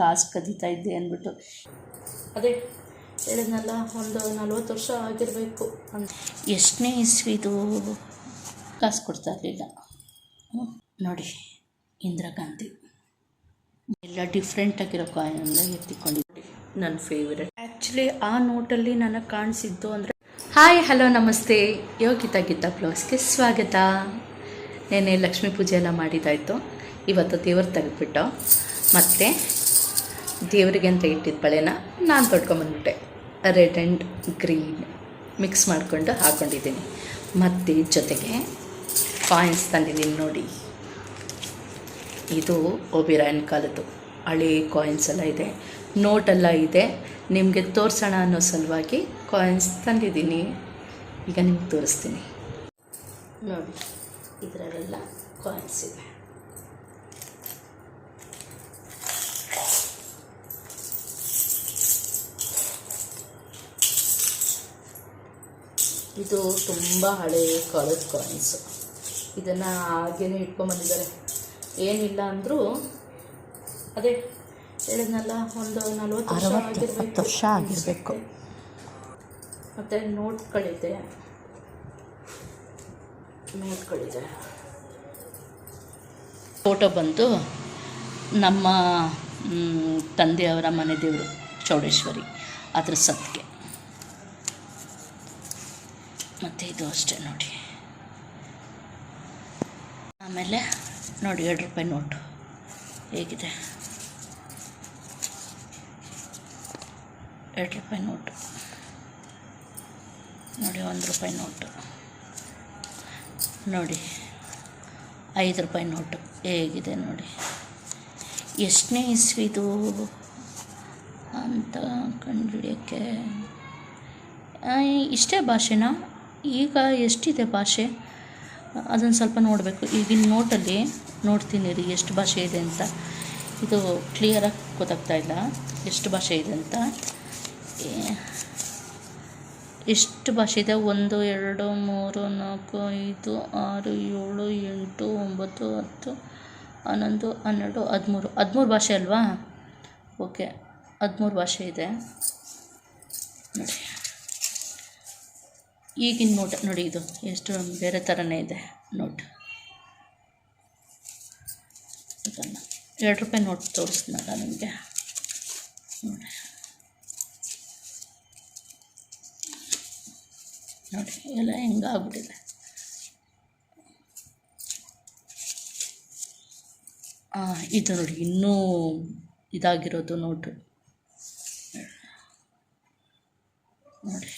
ಕಾಸು ಕದೀತಾ ಇದ್ದೆ ಅಂದ್ಬಿಟ್ಟು. ಅದೇ ಹೇಳಿದ್ನಲ್ಲ ಒಂದು ನಲ್ವತ್ತು ವರ್ಷ ಆಗಿರಬೇಕು ಎಷ್ಟನೇ ಇಸ್ವಿದು ಕಾಸು ಕೊಡ್ತಾ ಇರಲಿಲ್ಲ ನೋಡಿ ಇಂದಿರಾ ಗಾಂಧಿ ಎಲ್ಲ ಡಿಫ್ರೆಂಟ್ ಆಗಿರೋ ಕಾಯಿನ್ ಎತ್ತಿಕೊಂಡಿದ್ದೆ. ನನ್ನ ಫೇವ್ರೆಟ್ ಆ್ಯಕ್ಚುಲಿ ಆ ನೋಟಲ್ಲಿ ನನಗೆ ಕಾಣಿಸಿದ್ದು ಅಂದರೆ ಹಾಯ್ ಹಲೋ ನಮಸ್ತೆ. ಯೋಗಿತಾ ಗೀತಾ ಬ್ಲೌಸ್ಗೆ ಸ್ವಾಗತ. ನೆನ್ನೆ ಲಕ್ಷ್ಮೀ ಪೂಜೆ ಎಲ್ಲ ಮಾಡಿದ್ದಾಯಿತು. ಇವತ್ತು ದೇವರು ತೆಗೆದ್ಬಿಟ್ಟು. ಮತ್ತು ದೇವರಿಗೆ ಅಂತ ಇಟ್ಟಿದ್ದ ಬಳೆನ ನಾನು ತೊಡ್ಕೊಂಬಂದ್ಬಿಟ್ಟೆ ರೆಡ್ ಆ್ಯಂಡ್ ಗ್ರೀನ್ ಮಿಕ್ಸ್ ಮಾಡಿಕೊಂಡು ಹಾಕ್ಕೊಂಡಿದ್ದೀನಿ ಮತ್ತು ಜೊತೆಗೆ ಕಾಯಿನ್ಸ್ ತಂದಿದ್ದೀನಿ ನೋಡಿ. ಇದು ಒಬಿರಾಯನ್ ಕಾಲದ್ದು. ಹಳೆ ಕಾಯಿನ್ಸ್ ಎಲ್ಲ ಇದೆ. ನೋಟೆಲ್ಲ ಇದೆ. ನಿಮಗೆ ತೋರಿಸೋಣ ಅನ್ನೋ ಸಲುವಾಗಿ ಕಾಯಿನ್ಸ್ ತಂದಿದ್ದೀನಿ. ಈಗ ನಿಮ್ಗೆ ತೋರಿಸ್ತೀನಿ. ನೋಡಿ, ಇದರಲ್ಲೆಲ್ಲ ಕಾಯಿನ್ಸ್ ಇದೆ. ಇದು ತುಂಬ ಹಳೆ ಕಾಲದ ಕಾಯಿನ್ಸು ಇದನ್ನು ಹಾಗೇನೆ ಇಟ್ಕೊಂಬಂದಿದ್ದಾರೆ ಏನಿಲ್ಲ ಅಂದರೂ ಅದೇ ಹೇಳಿದ್ನಲ್ಲ ಒಂದು ನಲ್ವತ್ತು ವರ್ಷ ಆಗಿರ್ಬೇಕು. ವರ್ಷ ಆಗಿರಬೇಕು. ಮತ್ತು ನೋಟ್ಗಳಿದೆ. ನೋಟ್ಗಳಿದೆ. ಫೋಟೋ ಬಂದು ನಮ್ಮ ತಂದೆಯವರ ಮನೆ ದೇವರು ಚೌಡೇಶ್ವರಿ ಅದ್ರ ಸತ್ಗೆ. ಮತ್ತು ಇದು ಅಷ್ಟೇ ನೋಡಿ. ಆಮೇಲೆ ನೋಡಿ ಎರಡು ರೂಪಾಯಿ ನೋಟು. ಹೇಗಿದೆ? ಎರಡು ರೂಪಾಯಿ ನೋಟು. ನೋಡಿ ಒಂದು ರೂಪಾಯಿ ನೋಟು. ನೋಡಿ ಐದು ರೂಪಾಯಿ ನೋಟು. ಹೇಗಿದೆ ನೋಡಿ? ಎಷ್ಟನೇ ಇಸ್ವಿದು ಅಂತ ಕಂಡುಹಿಡಿಯೋಕ್ಕೆ. ಇಷ್ಟೇ ಭಾಷೆನಾ? ಈಗ ಎಷ್ಟಿದೆ ಭಾಷೆ? ಅದನ್ನು ಸ್ವಲ್ಪ ನೋಡಬೇಕು. ಈಗಿನ ನೋಟಲ್ಲಿ ನೋಡ್ತೀನಿ ರೀ, ಎಷ್ಟು ಭಾಷೆ ಇದೆ ಅಂತ. ಇದು ಕ್ಲಿಯರಾಗಿ ಗೊತ್ತಾಗ್ತಾ ಇಲ್ಲ. ಎಷ್ಟು ಭಾಷೆ ಇದೆ ಅಂತ. ಎಷ್ಟು ಭಾಷೆ ಇದೆ? ಒಂದು, ಎರಡು, ಮೂರು, ನಾಲ್ಕು, ಐದು, ಆರು, ಏಳು, ಎಂಟು, ಒಂಬತ್ತು, ಹತ್ತು, ಹನ್ನೊಂದು, ಹನ್ನೆರಡು, ಹದಿಮೂರು. ಹದಿಮೂರು ಭಾಷೆ ಅಲ್ವಾ? ಓಕೆ, ಹದಿಮೂರು ಭಾಷೆ ಇದೆ. ನೋಡಿ. ಈಗಿನ ನೋಟ್ ನೋಡಿ ಇದು. ಎಷ್ಟು ಬೇರೆ ಥರನೇ ಇದೆ ನೋಟ್. ಅದನ್ನು ಎರಡು ರೂಪಾಯಿ ನೋಟ್ ತೋರಿಸ್ತೀನಲ್ಲ ನಿಮಗೆ. ನೋಡಿ. ನೋಡಿ, ಎಲ್ಲ ಹೆಂಗಾಗ್ಬಿಟ್ಟಿದೆ. ಇದು ನೋಡಿ, ಇನ್ನೂ ಇದಾಗಿರೋದು ನೋಟು ನೋಡಿ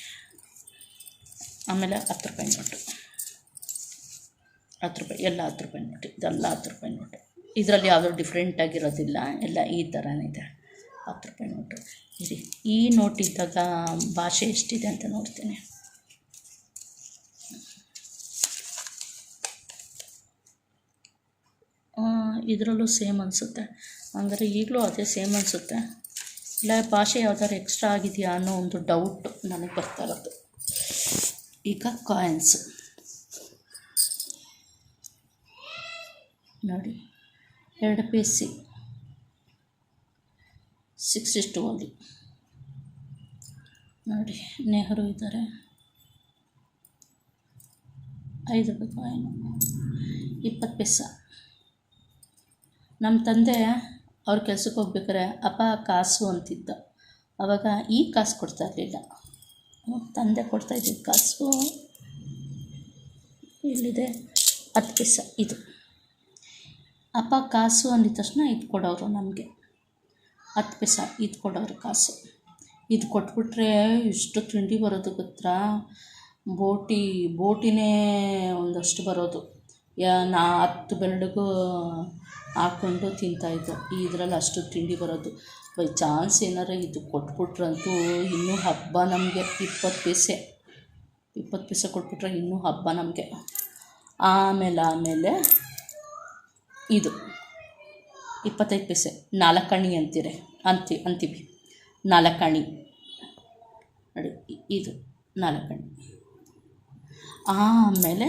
ಆಮೇಲೆ ಹತ್ತು ರೂಪಾಯಿ ನೋಟು. ಹತ್ತು ರೂಪಾಯಿ, ಎಲ್ಲ ಹತ್ತು ರೂಪಾಯಿ ನೋಟು. ಇದೆಲ್ಲ ಹತ್ತು ರೂಪಾಯಿ ನೋಟು. ಇದರಲ್ಲಿ ಯಾವುದೂ ಡಿಫ್ರೆಂಟ್ ಆಗಿರೋದಿಲ್ಲ, ಎಲ್ಲ ಈ ಥರನೇ ಇದೆ. ಹತ್ತು ರೂಪಾಯಿ ನೋಟು. ಇರಿ, ಈ ನೋಟ್ ಇದ್ದಾಗ ಭಾಷೆ ಎಷ್ಟಿದೆ ಅಂತ ನೋಡ್ತೀನಿ. ಇದರಲ್ಲೂ ಸೇಮ್ ಅನಿಸುತ್ತೆ. ಅಂದರೆ ಈಗಲೂ ಅದೇ ಸೇಮ್ ಅನಿಸುತ್ತೆ. ಇಲ್ಲ, ಭಾಷೆ ಯಾವ್ದಾದ್ರು ಎಕ್ಸ್ಟ್ರಾ ಆಗಿದೆಯಾ ಅನ್ನೋ ಒಂದು ಡೌಟ್ ನನಗೆ ಬರ್ತಾ ಇರೋದು. ಈಗ ಕಾಯಿನ್ಸ್ ನೋಡಿ, ಎರಡು ಪೀಸಿ ಸಿಕ್ಸ್ ಇಷ್ಟು ಅಲ್ಲಿ ನೋಡಿ, ನೆಹರು ಇದ್ದಾರೆ. ಐದು ರೂಪಾಯಿ ಕಾಯಿನು. ಇಪ್ಪತ್ತು ಪೀಸ ನಮ್ಮ ತಂದೆ ಅವ್ರ ಕೆಲ್ಸಕ್ಕೆ ಹೋಗ್ಬೇಕಾರೆ ಅಪ್ಪ ಕಾಸು ಅಂತಿದ್ದ. ಅವಾಗ ಈ ಕಾಸು ಕೊಡ್ತಾ ಇರಲಿಲ್ಲ. ತಂದೆ ಕೊಡ್ತಾ ಇದ್ದಿದ್ದು ಕಾಸು ಇಲ್ಲಿದೆ. ಹತ್ತು ಪೈಸ ಇದು. ಅಪ್ಪ ಕಾಸು ಅಂದಿದ ತಕ್ಷಣ ಇದು ಕೊಡೋರು ನಮಗೆ. ಹತ್ತು ಪೈಸ ಇದು ಕೊಡೋರು ಕಾಸು. ಇದು ಕೊಟ್ಬಿಟ್ರೆ ಇಷ್ಟು ತಿಂಡಿ ಬರೋದು ಗೊತ್ತಾ? ಬೋಟಿ, ಬೋಟಿನೇ ಒಂದಷ್ಟು ಬರೋದು. ನಾ ಹತ್ತು ಬೆರಳಿಗೂ ಹಾಕ್ಕೊಂಡು ತಿಂತಾಯಿದ್ದು ಇದರಲ್ಲಿ ಅಷ್ಟು ತಿಂಡಿ ಬರೋದು. ಬೈ ಚಾನ್ಸ್ ಏನಾರ ಇದು ಕೊಟ್ಬಿಟ್ರಂತೂ ಇನ್ನೂ ಹಬ್ಬ ನಮಗೆ ಇಪ್ಪತ್ತು ಪೈಸೆ ಇಪ್ಪತ್ತು ಪೈಸೆ ಕೊಟ್ಬಿಟ್ರೆ ಇನ್ನೂ ಹಬ್ಬ ನಮಗೆ. ಆಮೇಲೆ ಆಮೇಲೆ ಇದು ಇಪ್ಪತ್ತೈದು ಪೈಸೆ. ನಾಲ್ಕಣಿ ಅಂತೀರಿ, ಅಂತಿ, ಅಂತೀವಿ. ನಾಲ್ಕಣಿ ನೋಡಿ, ಇದು ನಾಲ್ಕಣಿ ಆಮೇಲೆ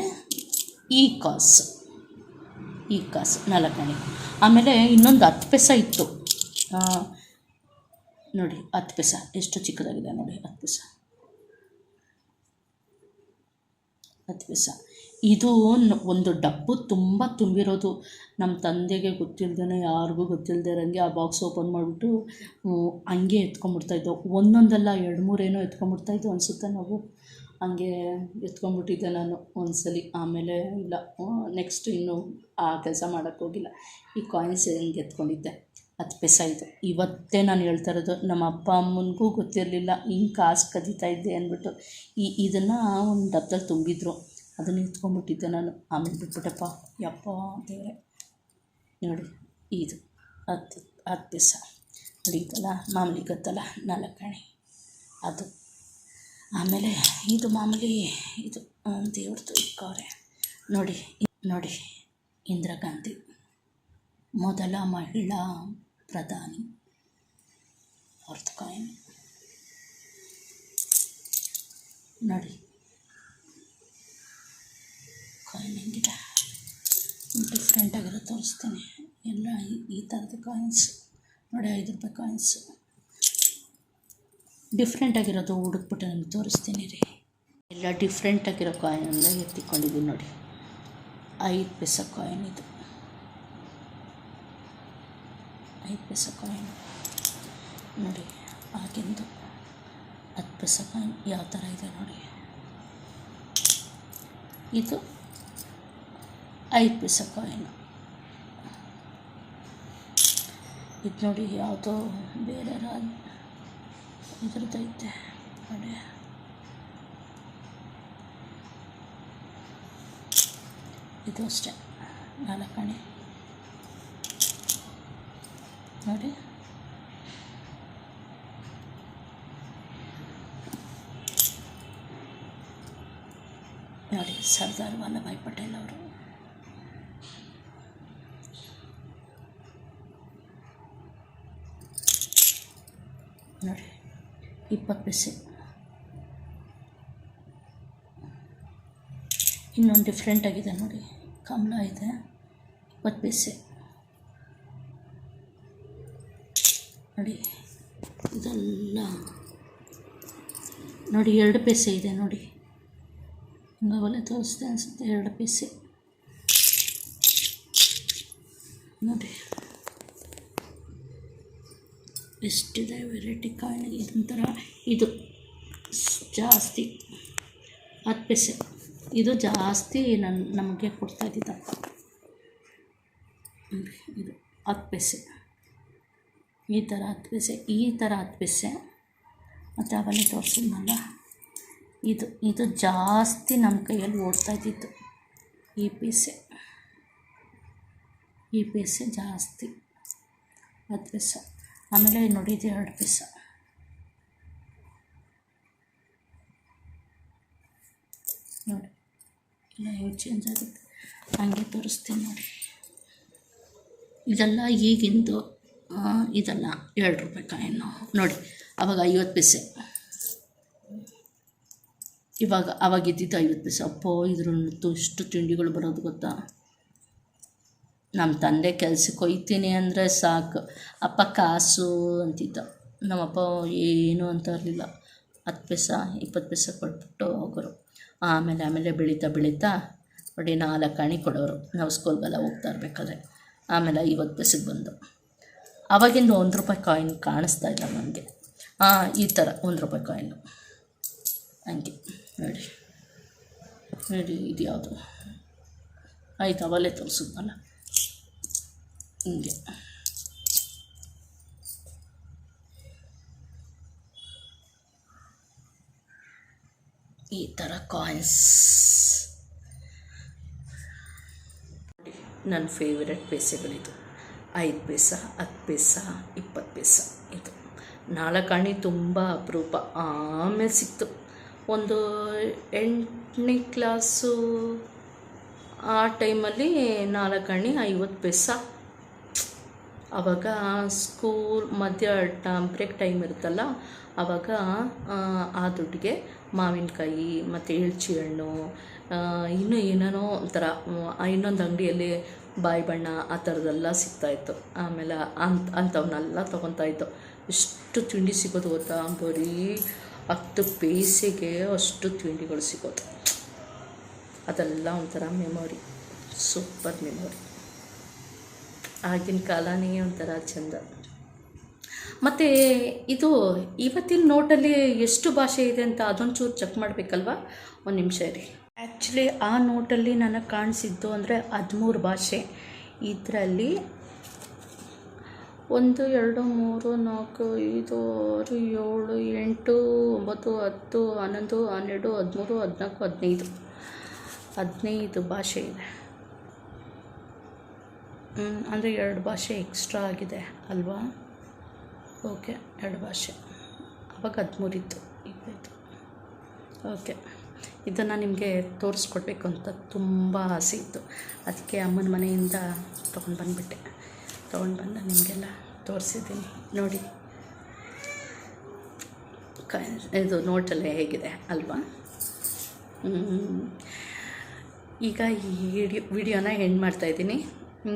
ಈ ಕಾಸು ಈ ಕಾಸು ನಾಲ್ಕಣಿ ಆಮೇಲೆ ಇನ್ನೊಂದು ಹತ್ತು ಪೈಸೆ ಇತ್ತು. ನೋಡಿ, ಹತ್ತು ಪೈಸ. ಎಷ್ಟು ಚಿಕ್ಕದಾಗಿದೆ ನೋಡಿ, ಹತ್ತು ಪೈಸ. ಹತ್ತು ಪೈಸ. ಇದು ಒಂದು ಡಬ್ಬು ತುಂಬ ತುಂಬಿರೋದು. ನಮ್ಮ ತಂದೆಗೆ ಗೊತ್ತಿಲ್ಲದೇ ಯಾರಿಗೂ ಗೊತ್ತಿಲ್ಲದೆ ಇರೋಂಗೆ ಆ ಬಾಕ್ಸ್ ಓಪನ್ ಮಾಡಿಬಿಟ್ಟು ಹಂಗೆ ಎತ್ಕೊಂಡ್ಬಿಡ್ತಾಯಿದ್ದೋ ಒಂದೊಂದಲ್ಲ, ಎರಡು ಮೂರೇನೋ ಎತ್ಕೊಂಡ್ಬಿಡ್ತಾಯಿದ್ದೋ ಅನಿಸುತ್ತೆ ನಾವು. ಹಂಗೆ ಎತ್ಕೊಂಡ್ಬಿಟ್ಟಿದ್ದೆ ನಾನು ಒಂದ್ಸಲಿ. ಆಮೇಲೆ ಇಲ್ಲ ನೆಕ್ಸ್ಟ್ ಇನ್ನೂ ಆ ಕೆಲಸ ಮಾಡೋಕ್ಕೋಗಿಲ್ಲ ಈ ಕಾಯಿನ್ಸ್ ಹಿಂಗೆ ಎತ್ಕೊಂಡಿದ್ದೆ? ಹತ್ತು ಪೈಸ ಇದು ಇವತ್ತೇ ನಾನು ಹೇಳ್ತಾ ಇರೋದು, ನಮ್ಮ ಅಪ್ಪ ಅಮ್ಮನಿಗೂ ಗೊತ್ತಿರಲಿಲ್ಲ, ಹಿಂಗೆ ಕಾಸು ಕದೀತಾ ಇದ್ದೆ ಅಂದ್ಬಿಟ್ಟು. ಈ ಇದನ್ನು ಒಂದು ಡಬ್ಬದಲ್ಲಿ ತುಂಬಿದ್ರು, ಅದನ್ನು ಎತ್ಕೊಂಡ್ಬಿಟ್ಟಿದ್ದೆ ನಾನು. ಆಮೇಲೆ ಬಿಟ್ಬಿಟ್ಟಪ್ಪ, ಯಪ್ಪ ದೇವರೇ. ನೋಡಿ, ಇದು ಹತ್ತು ಹತ್ತು ಪೈಸ ನಡೀತಲ್ಲ, ಮಾಮೂಲಿ ಗೊತ್ತಲ್ಲ ನಾಲ್ಕಾಣಿ ಅದು. ಆಮೇಲೆ ಇದು ಮಾಮೂಲಿ, ಇದು ದೇವ್ರದ್ದು ಇಕ್ಕವ್ರೆ ನೋಡಿ ನೋಡಿ, ಇಂದಿರಾ ಗಾಂಧಿ. ಮೊದಲ ಮಹಿಳಾ ಪ್ರಧಾನಿ. ಅವ್ರದ್ದು ಕಾಯಿನ್ ನೋಡಿ. ಕಾಯಿನ್ ಹೆಂಗಿದೆ? ಡಿಫ್ರೆಂಟಾಗಿರೋ ತೋರಿಸ್ತೀನಿ. ಎಲ್ಲ ಈ ಈ ಥರದ ಕಾಯಿನ್ಸ್. ನೋಡಿ, ಐದು ರೂಪಾಯಿ ಕಾಯಿನ್ಸು. ಡಿಫ್ರೆಂಟಾಗಿರೋದು ಹುಡುಕ್ಬಿಟ್ಟು ನಿಮ್ಗೆ ತೋರಿಸ್ತೀನಿ ರೀ. ಎಲ್ಲ ಡಿಫ್ರೆಂಟಾಗಿರೋ ಕಾಯಿನ್ ಎಲ್ಲ ಎತ್ತಿಕೊಂಡಿದ್ದೀನಿ ನೋಡಿ. ಐದು ಪೈಸ ಕಾಯಿನ್ ಇದು. ಐದು ಪೈಸೆ ಕಾಯಿನ್. ನೋಡಿ, ಆಗಿಂದು ಹತ್ತು ಪೈಸೆ ಕಾಯಿನ್ ಯಾವ ಥರ ಇದೆ ನೋಡಿ. ಇದು ಐದು ಪೈಸೆ ಕಾಯಿನ್. ಇದು ನೋಡಿ ಯಾವುದೋ ಬೇರೆ ರಾಜ ಇದ್ರದ್ದೈತೆ ನೋಡಿ. ಇದು ಅಷ್ಟೇ. ನಾಲ್ಕಣೆ ನೋಡಿ. ನೋಡಿ, ಸರ್ದಾರ್ ವಲ್ಲಭಾಯ್ ಪಟೇಲ್ ಅವರು. ನೋಡಿ, ಇಪ್ಪತ್ತು ಪೈಸೆ. ಇನ್ನೊಂದು ಡಿಫ್ರೆಂಟ್ ಆಗಿದೆ ನೋಡಿ. ಕಮಲ ಇದೆ, ಇಪ್ಪತ್ತು ಪೈಸೆ. ನೋಡಿ. ಇದೆಲ್ಲ ನೋಡಿ, ಎರಡು ಪೈಸೆ ಇದೆ ನೋಡಿ. ಒಲೆ ತೋರಿಸ್ದೆ ಅನಿಸುತ್ತೆ, ಎರಡು ಪೈಸೆ. ನೋಡಿ. ಎಷ್ಟಿದೆ ವೆರೈಟಿ ಕಾಯಿನ್ ಇದೊಂಥರ ಇದು ಜಾಸ್ತಿ ಹತ್ತು ಪೈಸೆ. ಇದು ಜಾಸ್ತಿ ನನ್ನ ನಮಗೆ ಕೊಡ್ತಾ ಇದ್ದಿದ್ದಪ್ಪ. ಇದು ಹತ್ತು ಪೈಸೆ. ಈ ಥರ ಹತ್ತು ಪೈಸೆ ಈ ಥರ ಹತ್ತು ಪೈಸೆ ಮತ್ತು ಆಮೇಲೆ ತೋರಿಸಿದ್ನಲ್ಲ ಇದು ಇದು ಜಾಸ್ತಿ ನಮ್ಮ ಕೈಯಲ್ಲಿ ಓಡ್ತಾ ಇದ್ದಿತ್ತು. ಈ ಪೀಸೆ ಈ ಪೀಸೆ ಜಾಸ್ತಿ ಹತ್ತು ಪೀಸ ಆಮೇಲೆ ನೋಡಿದ್ದು ಎರಡು ಪೀಸ. ನೋಡಿ ಇಲ್ಲ ಹೇಗೆ ಚೇಂಜ್ ಆಗುತ್ತೆ. ಹಂಗೆ ತೋರಿಸ್ತೀನಿ ನೋಡಿ. ಇದೆಲ್ಲ ಈಗಿಂದು ಇದೆಲ್ಲ ಎರಡು ರೂಪಾಯಿ ಕಾಯನ್ನು ನೋಡಿ, ಅವಾಗ ಐವತ್ತು ಪೈಸೆ. ಇವಾಗ ಅವಾಗ ಇದ್ದಿದ್ದು ಐವತ್ತು ಪೈಸೆ. ಅಪ್ಪೋ ಇದ್ರದ್ದು ಇಷ್ಟು ತಿಂಡಿಗಳು ಬರೋದು ಗೊತ್ತಾ? ನಮ್ಮ ತಂದೆ ಕೆಲ್ಸಕ್ಕೆ ಹೋಯ್ತೀನಿ ಅಂದರೆ ಸಾಕು. ಅಪ್ಪ ಕಾಸು ಅಂತಿದ್ದ. ನಮ್ಮಪ್ಪ ಏನು ಅಂತ ಇರಲಿಲ್ಲ ಹತ್ತು ಪೈಸೆ, ಇಪ್ಪತ್ತು ಪೈಸೆ ಕೊಟ್ಬಿಟ್ಟು ಹೋಗೋರು. ಆಮೇಲೆ ಆಮೇಲೆ ಬೆಳೀತಾ ಬೆಳೀತಾ ನೋಡಿ ನಾಲ್ಕು ಅಣಿ ಕೊಡೋರು. ನಾವು ಸ್ಕೂಲ್ಗೆಲ್ಲ ಹೋಗ್ತಾ ಇರ್ಬೇಕಾದ್ರೆ. ಆಮೇಲೆ ಐವತ್ತು ಪೈಸೆಗೆ ಬಂದು. ಆವಾಗಿಂದ ಒಂದು ರೂಪಾಯಿ ಕಾಯಿನ್ ಕಾಣಿಸ್ತಾ ಇಲ್ಲ ನನಗೆ ಹಾಂ ಈ ಥರ ಒಂದು ರೂಪಾಯಿ ಕಾಯಿನು ಹಂಗೆ, ನೋಡಿ. ನೋಡಿ, ಇದು ಯಾವುದು? ಆಯ್ತು, ಅವಲ್ಲೇ ತೋರಿಸಿದ್ನಲ್ಲ ಹಿಂಗೆ. ಈ ಥರ ಕಾಯಿನ್ಸ್ ನನ್ನ ಫೇವ್ರೆಟ್ ಪೈಸೆಗಳಿದು ಐದು ಪೈಸ ಹತ್ತು ಪೈಸ ಇಪ್ಪತ್ತು ಪೈಸ ಇದು. ನಾಲ್ಕಾಣಿ ತುಂಬ ಅಪರೂಪ. ಆಮೇಲೆ ಸಿಕ್ತು. ಒಂದು ಎಂಟನೇ ಕ್ಲಾಸು ಆ ಟೈಮಲ್ಲಿ ನಾಲ್ಕಾಣಿ ಐವತ್ತು ಪೈಸ. ಆವಾಗ ಸ್ಕೂಲ್ ಮಧ್ಯ ಬ್ರೇಕ್ ಟೈಮ್ ಇರುತ್ತಲ್ಲ ಆವಾಗ ಆ, ದುಡ್ಡಿಗೆ ಮಾವಿನಕಾಯಿ ಮತ್ತು ಎಳ್ಚಿ ಹಣ್ಣು ಇನ್ನೂ ಏನೇನೋ ಒಂಥರ ಇನ್ನೊಂದು ಅಂಗಡಿಯಲ್ಲಿ ಬಾಯಿ ಬಣ್ಣ ಆ ಥರದ್ದೆಲ್ಲ ಸಿಗ್ತಾಯಿತ್ತು ಆಮೇಲೆ ಅಂಥ ಅಂಥವನ್ನೆಲ್ಲ ತೊಗೊತಾ ಇದ್ದು. ಎಷ್ಟು ತಿಂಡಿ ಸಿಗೋದು ಗೊತ್ತಾ? ಬರೀ ಹತ್ತು ಪೈಸೆಗೆ ಅಷ್ಟು ತಿಂಡಿಗಳು ಸಿಗೋದು. ಅದೆಲ್ಲ ಒಂಥರ ಮೆಮೊರಿ ಸೂಪರ್ ಮೆಮೊರಿ ಆಗಿನ ಕಾಲನೇ ಒಂಥರ ಚೆಂದ. ಮತ್ತು ಇದು ಇವತ್ತಿನ ನೋಟಲ್ಲಿ ಎಷ್ಟು ಭಾಷೆ ಇದೆ ಅಂತ ಅದೊಂಚೂರು ಚೆಕ್ ಮಾಡಬೇಕಲ್ವಾ? ಒಂದು ನಿಮಿಷ ಇರಿ. ಆ್ಯಕ್ಚುಲಿ ಆ ನೋಟಲ್ಲಿ ನನಗೆ ಕಾಣಿಸಿದ್ದು ಅಂದರೆ ಹದಿಮೂರು ಭಾಷೆ. ಇದರಲ್ಲಿ ಒಂದು, ಎರಡು, ಮೂರು, ನಾಲ್ಕು, ಐದು, ಆರು, ಏಳು, ಎಂಟು, ಒಂಬತ್ತು, ಹತ್ತು, ಹನ್ನೊಂದು, ಹನ್ನೆರಡು, ಹದಿಮೂರು, ಹದಿನಾಲ್ಕು, ಹದಿನೈದು. ಹದಿನೈದು ಭಾಷೆ ಇದೆ. ಅಂದರೆ ಎರಡು ಭಾಷೆ ಎಕ್ಸ್ಟ್ರಾ ಆಗಿದೆ ಅಲ್ವಾ? ಓಕೆ ಎರಡು ಭಾಷೆ. ಅವಾಗ ಹದಿಮೂರಿತ್ತು ಇತ್ತು ಓಕೆ ಇದನ್ನು ನಿಮಗೆ ತೋರಿಸ್ಕೊಡ್ಬೇಕು ಅಂತ ತುಂಬ ಆಸೆ ಇತ್ತು. ಅದಕ್ಕೆ ಅಮ್ಮನ ಮನೆಯಿಂದ ತೊಗೊಂಡು ಬಂದುಬಿಟ್ಟೆ. ತೊಗೊಂಡು ಬಂದು ನಿಮಗೆಲ್ಲ ತೋರಿಸಿದ್ದೀನಿ. ನೋಡಿ. ಕ, ಇದು ನೋಟಲ್ಲೇ ಹೇಗಿದೆ ಅಲ್ವಾ? ಈಗ ಈ ವಿಡಿಯೋ ವಿಡಿಯೋನ ಎಂಡ್ ಮಾಡ್ತಾಯಿದ್ದೀನಿ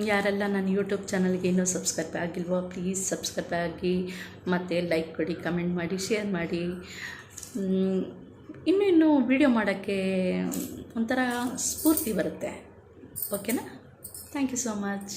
ಯಾರೆಲ್ಲ ನನ್ನ ಯೂಟ್ಯೂಬ್ ಚಾನಲ್ಗೆ ಇನ್ನೂ ಸಬ್ಸ್ಕ್ರೈಬ್ ಆಗಿಲ್ವೋ, ಪ್ಲೀಸ್ ಸಬ್ಸ್ಕ್ರೈಬ್ ಆಗಿ, ಮತ್ತು ಲೈಕ್ ಕೊಡಿ, ಕಮೆಂಟ್ ಮಾಡಿ, ಶೇರ್ ಮಾಡಿ. ಇನ್ನೂ ವಿಡಿಯೋ ಮಾಡೋಕ್ಕೆ ಒಂಥರ ಸ್ಫೂರ್ತಿ ಬರುತ್ತೆ. ಓಕೆನಾ ಥ್ಯಾಂಕ್ ಯು ಸೋ ಮಚ್